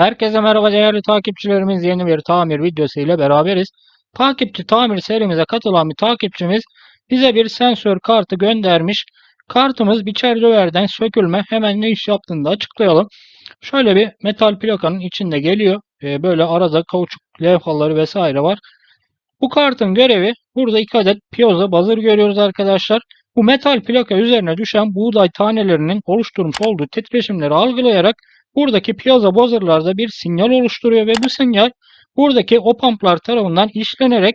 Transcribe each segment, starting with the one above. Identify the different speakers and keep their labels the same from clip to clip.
Speaker 1: Herkese merhaba değerli takipçilerimiz yeni bir tamir videosu ile beraberiz. Takipçi tamir serimize katılan bir takipçimiz bize bir sensör kartı göndermiş. Kartımız biçer döverden sökülme hemen ne iş yaptığını da açıklayalım. Şöyle bir metal plakanın içinde geliyor. Ee, böyle arada kauçuk levhaları vesaire var. Bu kartın görevi burada iki adet piezo buzzer görüyoruz arkadaşlar. Bu metal plaka üzerine düşen buğday tanelerinin oluşturmuş olduğu titreşimleri algılayarak buradaki piezo buzzer'larda bir sinyal oluşturuyor ve bu sinyal buradaki opamplar tarafından işlenerek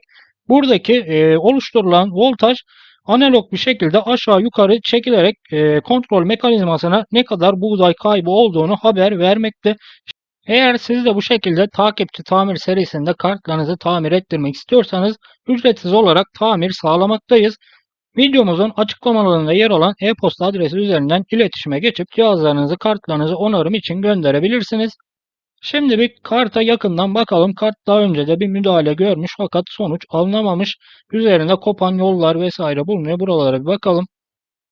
Speaker 1: buradaki e, oluşturulan voltaj analog bir şekilde aşağı yukarı çekilerek e, kontrol mekanizmasına ne kadar buğday kaybı olduğunu haber vermekte. Eğer siz de bu şekilde takipçi tamir serisinde kartlarınızı tamir ettirmek istiyorsanız ücretsiz olarak tamir sağlamaktayız. Videomuzun açıklamalarında yer alan e-posta adresi üzerinden iletişime geçip cihazlarınızı, kartlarınızı onarım için gönderebilirsiniz. Şimdi bir karta yakından bakalım. Kart daha önce de bir müdahale görmüş fakat sonuç alınamamış. Üzerinde kopan yollar vesaire bulunuyor. Buralara bir bakalım.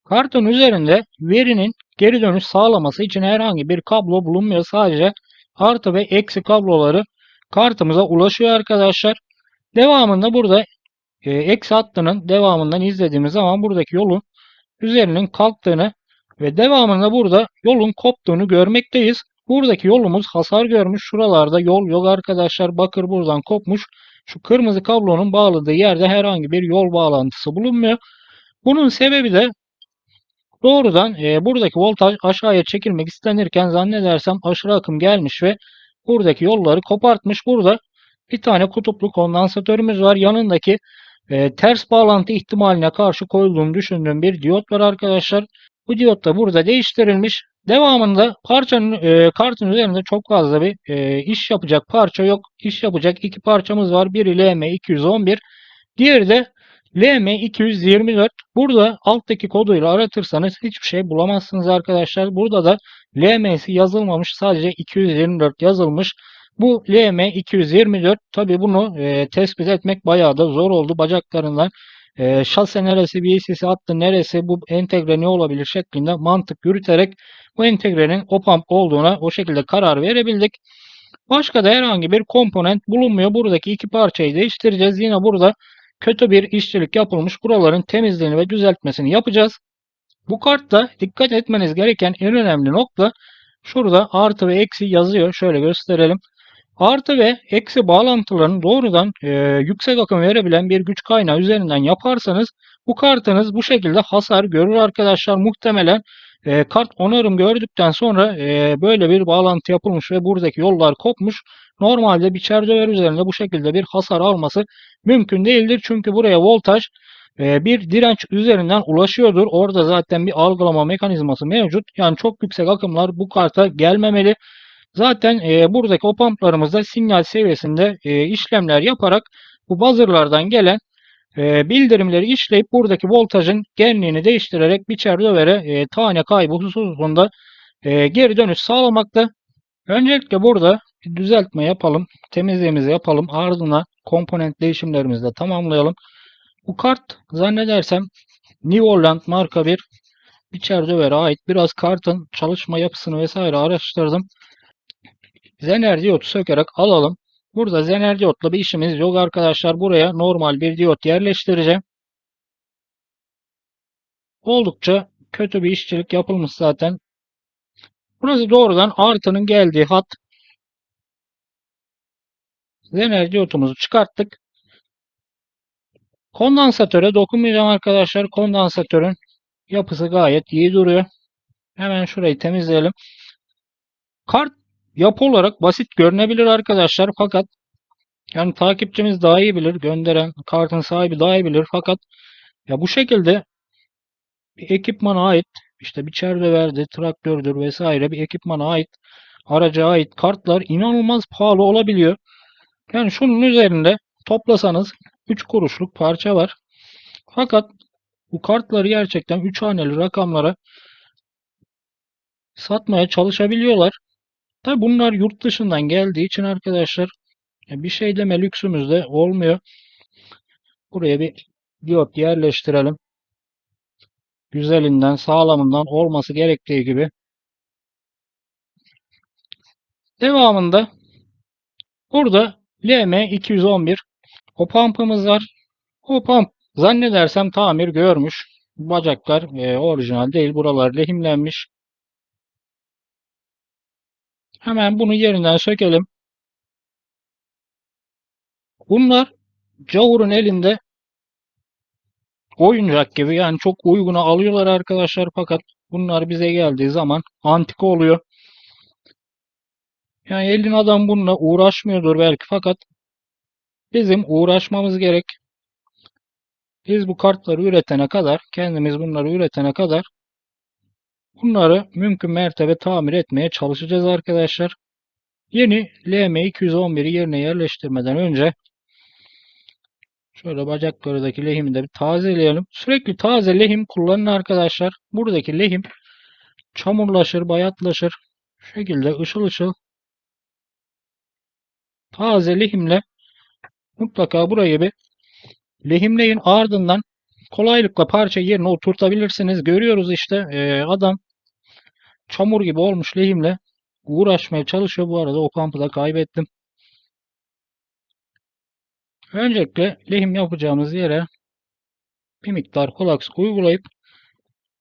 Speaker 1: Kartın üzerinde verinin geri dönüş sağlaması için herhangi bir kablo bulunmuyor. Sadece artı ve eksi kabloları kartımıza ulaşıyor arkadaşlar. Devamında burada e, eksi hattının devamından izlediğimiz zaman buradaki yolun üzerinin kalktığını ve devamında burada yolun koptuğunu görmekteyiz. Buradaki yolumuz hasar görmüş. Şuralarda yol yok arkadaşlar. Bakır buradan kopmuş. Şu kırmızı kablonun bağladığı yerde herhangi bir yol bağlantısı bulunmuyor. Bunun sebebi de doğrudan e, buradaki voltaj aşağıya çekilmek istenirken zannedersem aşırı akım gelmiş ve buradaki yolları kopartmış. Burada bir tane kutuplu kondansatörümüz var. Yanındaki e, ters bağlantı ihtimaline karşı koyulduğunu düşündüğüm bir diyot var arkadaşlar. Bu diyot da burada değiştirilmiş. Devamında parçanın e, kartın üzerinde çok fazla bir e, iş yapacak parça yok. İş yapacak iki parçamız var. Biri LM211, diğeri de LM224. Burada alttaki koduyla aratırsanız hiçbir şey bulamazsınız arkadaşlar. Burada da LM'si yazılmamış. Sadece 224 yazılmış. Bu LM224 tabi bunu e, tespit etmek bayağı da zor oldu. Bacaklarından e, şase neresi, BCC hattı neresi, bu entegre ne olabilir şeklinde mantık yürüterek bu entegrenin OPAMP olduğuna o şekilde karar verebildik. Başka da herhangi bir komponent bulunmuyor. Buradaki iki parçayı değiştireceğiz. Yine burada kötü bir işçilik yapılmış. Buraların temizliğini ve düzeltmesini yapacağız. Bu kartta dikkat etmeniz gereken en önemli nokta şurada artı ve eksi yazıyor. Şöyle gösterelim. Artı ve eksi bağlantılarını doğrudan e, yüksek akım verebilen bir güç kaynağı üzerinden yaparsanız bu kartınız bu şekilde hasar görür arkadaşlar. Muhtemelen e, kart onarım gördükten sonra e, böyle bir bağlantı yapılmış ve buradaki yollar kopmuş. Normalde bir çerçeve üzerinde bu şekilde bir hasar alması mümkün değildir. Çünkü buraya voltaj e, bir direnç üzerinden ulaşıyordur. Orada zaten bir algılama mekanizması mevcut. Yani çok yüksek akımlar bu karta gelmemeli. Zaten e, buradaki opamplarımızda sinyal seviyesinde e, işlemler yaparak bu buzzer'lardan gelen e, bildirimleri işleyip buradaki voltajın genliğini değiştirerek biçer dövere e, tane kaybı hususunda e, geri dönüş sağlamakta. Öncelikle burada bir düzeltme yapalım. Temizliğimizi yapalım. Ardından komponent değişimlerimizi de tamamlayalım. Bu kart zannedersem New Holland marka bir biçer dövere ait. Biraz kartın çalışma yapısını vesaire araştırdım. Zener diyotu sökerek alalım. Burada zener diyotla bir işimiz yok arkadaşlar. Buraya normal bir diyot yerleştireceğim. Oldukça kötü bir işçilik yapılmış zaten. Burası doğrudan artının geldiği hat. Zener diyotumuzu çıkarttık. Kondansatöre dokunmayacağım arkadaşlar. Kondansatörün yapısı gayet iyi duruyor. Hemen şurayı temizleyelim. Kart yapı olarak basit görünebilir arkadaşlar fakat yani takipçimiz daha iyi bilir. Gönderen kartın sahibi daha iyi bilir fakat ya bu şekilde bir ekipmana ait işte bir çerdeverdi, traktördür vesaire bir ekipmana ait araca ait kartlar inanılmaz pahalı olabiliyor. Yani şunun üzerinde toplasanız 3 kuruşluk parça var. Fakat bu kartları gerçekten 3 haneli rakamlara satmaya çalışabiliyorlar. Tabi bunlar yurt dışından geldiği için arkadaşlar bir şey deme lüksümüz de olmuyor. Buraya bir diyot yerleştirelim. Güzelinden, sağlamından olması gerektiği gibi. Devamında burada LM211 o pump'ımız var. O pump zannedersem tamir görmüş. Bacaklar e, orijinal değil. Buralar lehimlenmiş. Hemen bunu yerinden sökelim. Bunlar Cavur'un elinde oyuncak gibi yani çok uyguna alıyorlar arkadaşlar fakat bunlar bize geldiği zaman antika oluyor. Yani elin adam bununla uğraşmıyordur belki fakat bizim uğraşmamız gerek. Biz bu kartları üretene kadar, kendimiz bunları üretene kadar bunları mümkün mertebe tamir etmeye çalışacağız arkadaşlar. Yeni LM211'i yerine yerleştirmeden önce şöyle bacaklarındaki lehimi de bir tazeleyelim. Sürekli taze lehim kullanın arkadaşlar. Buradaki lehim çamurlaşır, bayatlaşır. Şu şekilde ışıl ışıl taze lehimle mutlaka burayı bir lehimleyin. Ardından kolaylıkla parça yerine oturtabilirsiniz. Görüyoruz işte e, adam çamur gibi olmuş lehimle uğraşmaya çalışıyor. Bu arada o kampı da kaybettim. Öncelikle lehim yapacağımız yere bir miktar kolaks uygulayıp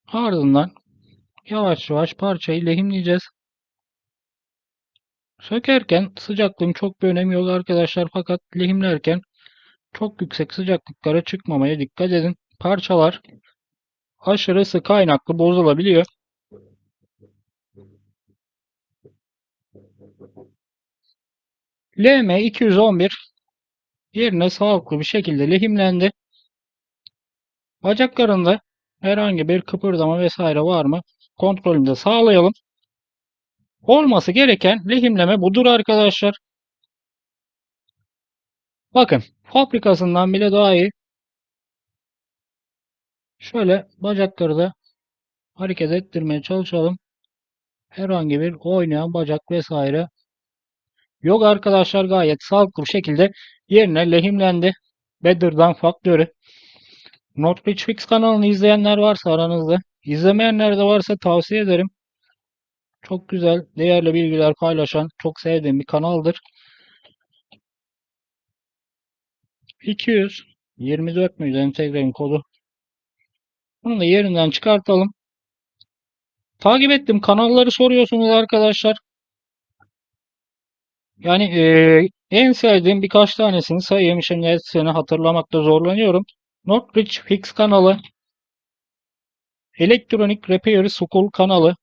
Speaker 1: ardından yavaş yavaş parçayı lehimleyeceğiz. Sökerken sıcaklığın çok bir önemi yok arkadaşlar fakat lehimlerken çok yüksek sıcaklıklara çıkmamaya dikkat edin. Parçalar aşırı ısı kaynaklı bozulabiliyor. LM211 yerine sağlıklı bir şekilde lehimlendi. Bacaklarında herhangi bir kıpırdama vesaire var mı? Kontrolünü de sağlayalım. Olması gereken lehimleme budur arkadaşlar. Bakın fabrikasından bile daha iyi. Şöyle bacakları da hareket ettirmeye çalışalım. Herhangi bir oynayan bacak vesaire yok arkadaşlar gayet sağlıklı bir şekilde yerine lehimlendi. Bedir'dan faktörü. Northbridge Fix kanalını izleyenler varsa aranızda, izlemeyenler de varsa tavsiye ederim. Çok güzel, değerli bilgiler paylaşan, çok sevdiğim bir kanaldır. 200 24 müydü entegrenin kodu? Bunu da yerinden çıkartalım. Takip ettim. Kanalları soruyorsunuz arkadaşlar. Yani e, en sevdiğim birkaç tanesini sayayım. Şimdi hepsini hatırlamakta zorlanıyorum. Northbridge Fix kanalı. Electronic Repair School kanalı.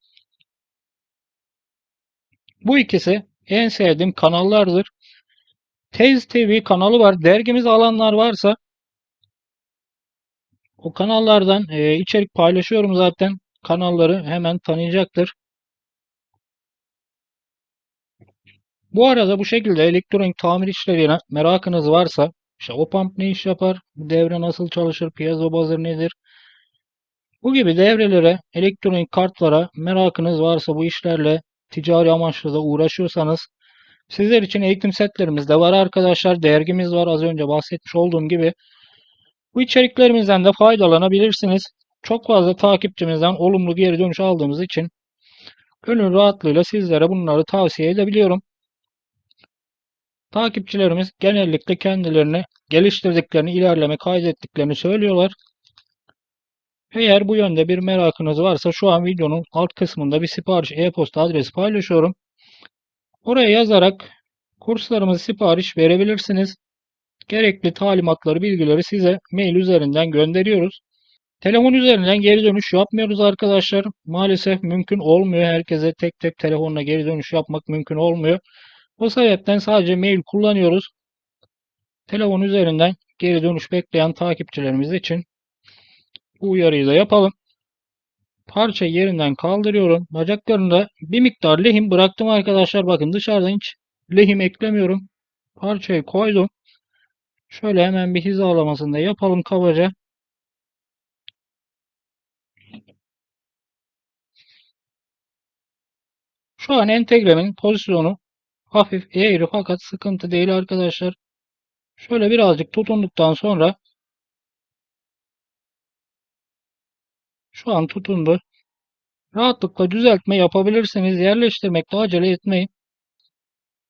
Speaker 1: Bu ikisi en sevdiğim kanallardır. Tez TV kanalı var. Dergimiz alanlar varsa o kanallardan e, içerik paylaşıyorum zaten. Kanalları hemen tanıyacaktır. Bu arada bu şekilde elektronik tamir işlerine merakınız varsa işte o pump ne iş yapar, devre nasıl çalışır, piezo buzzer nedir? Bu gibi devrelere, elektronik kartlara merakınız varsa bu işlerle ticari amaçlı da uğraşıyorsanız sizler için eğitim setlerimiz de var arkadaşlar. Dergimiz var az önce bahsetmiş olduğum gibi. Bu içeriklerimizden de faydalanabilirsiniz. Çok fazla takipçimizden olumlu geri dönüş aldığımız için gönül rahatlığıyla sizlere bunları tavsiye edebiliyorum. Takipçilerimiz genellikle kendilerini geliştirdiklerini, ilerleme kaydettiklerini söylüyorlar. Eğer bu yönde bir merakınız varsa şu an videonun alt kısmında bir sipariş e-posta adresi paylaşıyorum. Oraya yazarak kurslarımızı sipariş verebilirsiniz. Gerekli talimatları, bilgileri size mail üzerinden gönderiyoruz. Telefon üzerinden geri dönüş yapmıyoruz arkadaşlar. Maalesef mümkün olmuyor. Herkese tek tek telefonla geri dönüş yapmak mümkün olmuyor. O sebepten sadece mail kullanıyoruz. Telefon üzerinden geri dönüş bekleyen takipçilerimiz için bu uyarıyı da yapalım. Parçayı yerinden kaldırıyorum. Bacaklarında bir miktar lehim bıraktım arkadaşlar. Bakın dışarıdan hiç lehim eklemiyorum. Parçayı koydum. Şöyle hemen bir hizalamasını da yapalım kabaca. Şu an entegremin pozisyonu hafif eğri fakat sıkıntı değil arkadaşlar. Şöyle birazcık tutunduktan sonra şu an tutundu. Rahatlıkla düzeltme yapabilirsiniz. Yerleştirmekte acele etmeyin.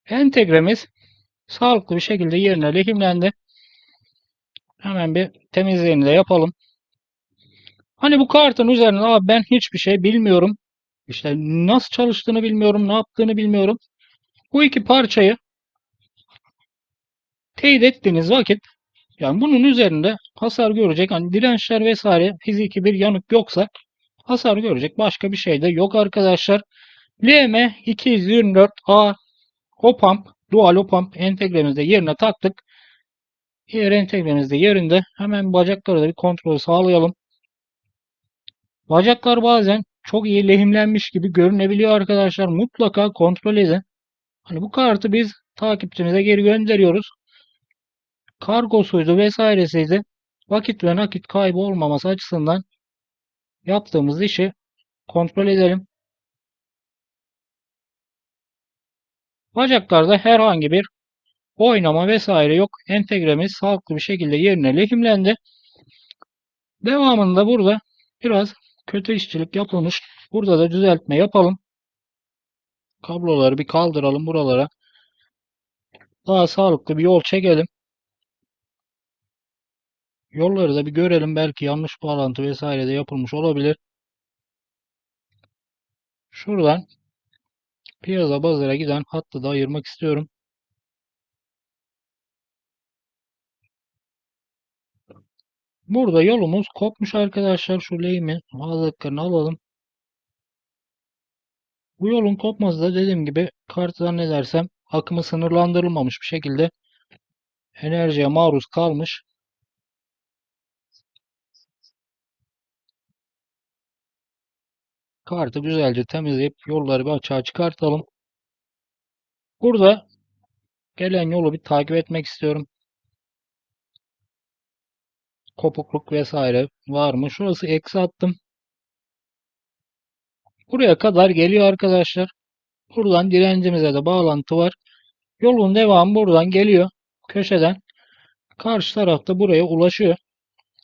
Speaker 1: Entegremiz sağlıklı bir şekilde yerine lehimlendi. Hemen bir temizliğini de yapalım. Hani bu kartın üzerine abi ben hiçbir şey bilmiyorum. İşte nasıl çalıştığını bilmiyorum, ne yaptığını bilmiyorum. Bu iki parçayı teyit ettiğiniz vakit yani bunun üzerinde hasar görecek hani dirençler vesaire fiziki bir yanık yoksa hasar görecek başka bir şey de yok arkadaşlar. LM224A Opamp Dual Opamp entegremizde yerine taktık. Entegremiz de yerinde. Hemen bacakları da bir kontrol sağlayalım. Bacaklar bazen çok iyi lehimlenmiş gibi görünebiliyor arkadaşlar. Mutlaka kontrol edin. Hani bu kartı biz takipçimize geri gönderiyoruz. Kargosuydu vesairesiydi. Vakit ve nakit kaybı olmaması açısından yaptığımız işi kontrol edelim. Bacaklarda herhangi bir oynama vesaire yok. Entegremiz sağlıklı bir şekilde yerine lehimlendi. Devamında burada biraz kötü işçilik yapılmış. Burada da düzeltme yapalım. Kabloları bir kaldıralım buralara. Daha sağlıklı bir yol çekelim. Yolları da bir görelim. Belki yanlış bağlantı vesaire de yapılmış olabilir. Şuradan piyasa bazara giden hattı da ayırmak istiyorum. Burada yolumuz kopmuş arkadaşlar. Şu lehimi ağızlıklarını alalım. Bu yolun kopması da dediğim gibi kartı ne dersem akımı sınırlandırılmamış bir şekilde enerjiye maruz kalmış. Kartı güzelce temizleyip yolları bir açığa çıkartalım. Burada gelen yolu bir takip etmek istiyorum. Kopukluk vesaire var mı? Şurası eksi attım. Buraya kadar geliyor arkadaşlar. Buradan direncimize de bağlantı var. Yolun devamı buradan geliyor. Köşeden. Karşı tarafta buraya ulaşıyor.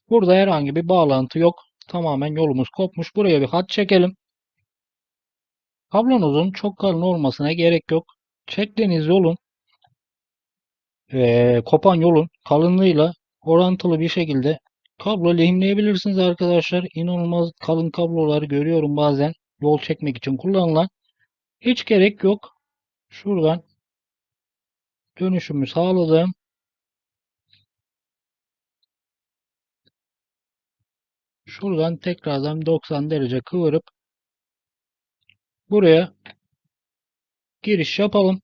Speaker 1: Burada herhangi bir bağlantı yok. Tamamen yolumuz kopmuş. Buraya bir hat çekelim. Kablonuzun çok kalın olmasına gerek yok. Çektiğiniz yolun ve kopan yolun kalınlığıyla orantılı bir şekilde kablo lehimleyebilirsiniz arkadaşlar. İnanılmaz kalın kabloları görüyorum bazen yol çekmek için kullanılan. Hiç gerek yok. Şuradan dönüşümü sağladım. Şuradan tekrardan 90 derece kıvırıp buraya giriş yapalım.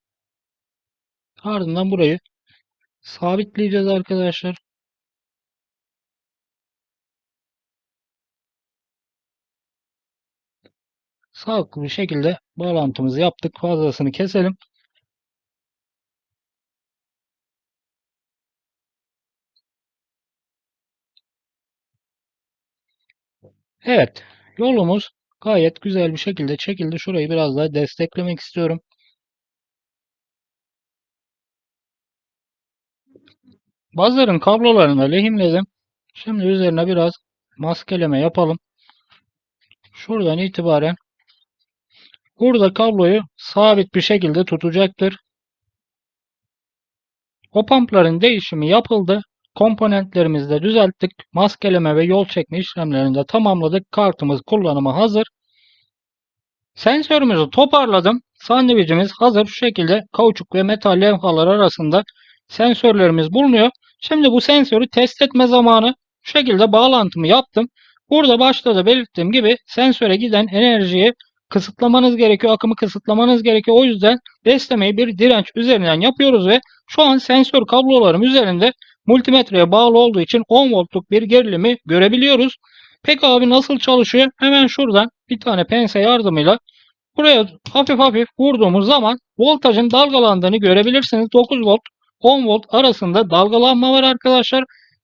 Speaker 1: Ardından burayı sabitleyeceğiz arkadaşlar. Sağlıklı bir şekilde bağlantımızı yaptık. Fazlasını keselim. Evet. Yolumuz gayet güzel bir şekilde çekildi. Şurayı biraz daha desteklemek istiyorum. Bazıların kablolarını lehimledim. Şimdi üzerine biraz maskeleme yapalım. Şuradan itibaren burada kabloyu sabit bir şekilde tutacaktır. O pampların değişimi yapıldı. Komponentlerimizi de düzelttik. Maskeleme ve yol çekme işlemlerini de tamamladık. Kartımız kullanıma hazır. Sensörümüzü toparladım. Sandviçimiz hazır. Şu şekilde kauçuk ve metal levhalar arasında sensörlerimiz bulunuyor. Şimdi bu sensörü test etme zamanı. Şu şekilde bağlantımı yaptım. Burada başta da belirttiğim gibi sensöre giden enerjiyi kısıtlamanız gerekiyor. Akımı kısıtlamanız gerekiyor. O yüzden beslemeyi bir direnç üzerinden yapıyoruz ve şu an sensör kablolarım üzerinde multimetreye bağlı olduğu için 10 voltluk bir gerilimi görebiliyoruz. Peki abi nasıl çalışıyor? Hemen şuradan bir tane pense yardımıyla buraya hafif hafif vurduğumuz zaman voltajın dalgalandığını görebilirsiniz. 9 volt 10 volt arasında dalgalanma var arkadaşlar.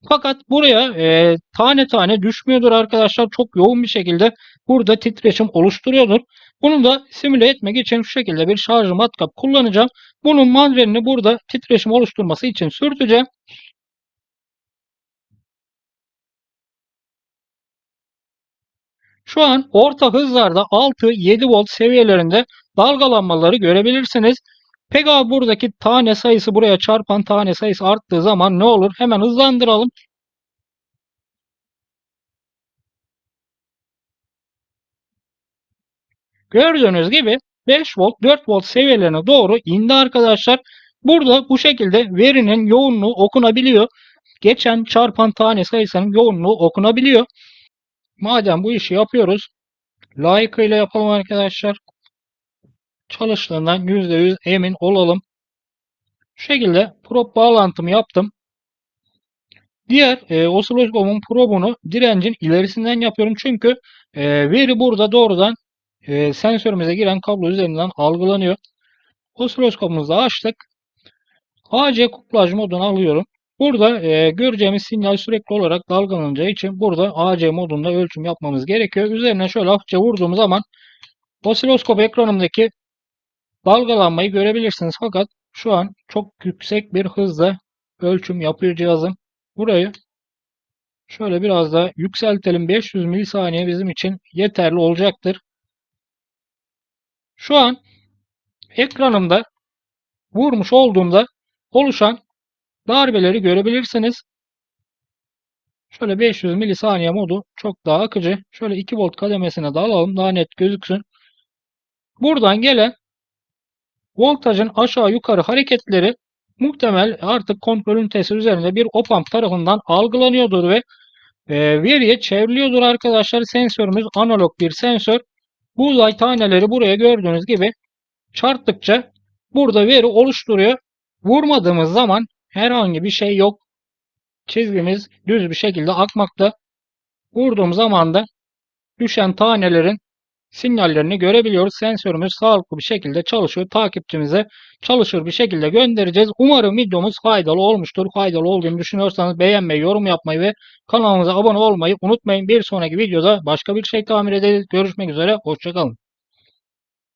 Speaker 1: Fakat buraya e, tane tane düşmüyordur arkadaşlar. Çok yoğun bir şekilde burada titreşim oluşturuyordur. Bunu da simüle etmek için şu şekilde bir şarj matkap kullanacağım. Bunun mandalini burada titreşim oluşturması için sürteceğim. Şu an orta hızlarda 6-7 volt seviyelerinde dalgalanmaları görebilirsiniz. Abi buradaki tane sayısı buraya çarpan tane sayısı arttığı zaman ne olur? Hemen hızlandıralım. Gördüğünüz gibi 5 volt 4 volt seviyelerine doğru indi arkadaşlar. Burada bu şekilde verinin yoğunluğu okunabiliyor. Geçen çarpan tane sayısının yoğunluğu okunabiliyor. Madem bu işi yapıyoruz layıkıyla yapalım arkadaşlar. Çalıştığından %100 emin olalım. Şu şekilde probe bağlantımı yaptım. Diğer e, osiloskopumun probunu direncin ilerisinden yapıyorum. Çünkü e, veri burada doğrudan e, sensörümüze giren kablo üzerinden algılanıyor. Osiloskopumuzu açtık. AC kuplaj modunu alıyorum. Burada e, göreceğimiz sinyal sürekli olarak dalgalanacağı için burada AC modunda ölçüm yapmamız gerekiyor. Üzerine şöyle hafifçe vurduğum zaman osiloskop ekranımdaki dalgalanmayı görebilirsiniz. Fakat şu an çok yüksek bir hızla ölçüm yapıyor cihazım. Burayı şöyle biraz daha yükseltelim. 500 milisaniye bizim için yeterli olacaktır. Şu an ekranımda vurmuş olduğumda oluşan darbeleri görebilirsiniz. Şöyle 500 milisaniye modu çok daha akıcı. Şöyle 2 volt kademesine de alalım daha net gözüksün. Buradan gelen voltajın aşağı yukarı hareketleri muhtemel artık kontrol ünitesi üzerinde bir op-amp tarafından algılanıyordur ve e, veriye çevriliyordur arkadaşlar. Sensörümüz analog bir sensör. Buğday taneleri buraya gördüğünüz gibi çarptıkça burada veri oluşturuyor. Vurmadığımız zaman herhangi bir şey yok. Çizgimiz düz bir şekilde akmakta. Vurduğum zaman da düşen tanelerin sinyallerini görebiliyoruz. Sensörümüz sağlıklı bir şekilde çalışıyor. Takipçimize çalışır bir şekilde göndereceğiz. Umarım videomuz faydalı olmuştur. Faydalı olduğunu düşünüyorsanız beğenmeyi, yorum yapmayı ve kanalımıza abone olmayı unutmayın. Bir sonraki videoda başka bir şey tamir ederiz. Görüşmek üzere. Hoşçakalın.